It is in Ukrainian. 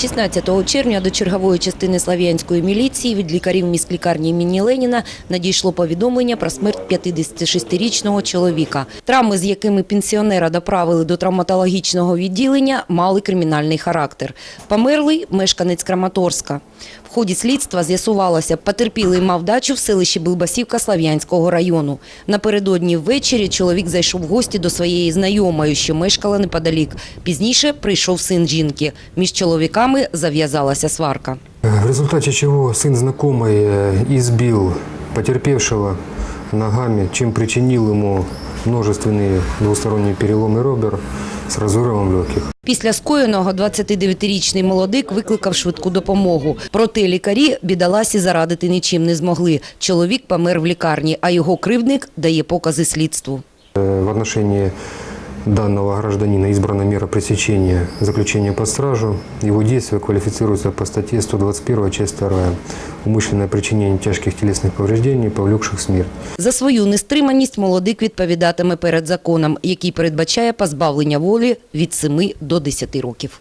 16 червня до чергової частини Слав'янської міліції від лікарів міськлікарні імені Леніна надійшло повідомлення про смерть 56-річного чоловіка. Травми, з якими пенсіонера доправили до травматологічного відділення, мали кримінальний характер. Померлий – мешканець Краматорська. В ході слідства з'ясувалося, потерпілий мав дачу в селищі Билбасівка Слав'янського району. Напередодні ввечері чоловік зайшов в гості до своєї знайомої, що мешкала неподалік. Пізніше прийшов син жінки. Між чоловіками зав'язалася сварка. В результаті чого син знайомий э, потерпівшого. потерпевшего ногами, чем причинил ему множественные двусторонние переломы ребер с разрывом легких. Після скоєного 29-річний молодик викликав швидку допомогу. Проте лікарі бідоласі зарадити нічим не змогли. Чоловік помер в лікарні, а його кривдник дає покази слідству. Э, В отношении данного гражданина избрана мера пресечения заключения под стражу. Его действия квалифицируются по статье 121, часть 2. Умышленное причинення тяжких тілесних повреждень, повлекших смерть. За свою нестриманість молодик відповідатиме перед законом, який передбачає позбавлення волі від 7 до 10 років.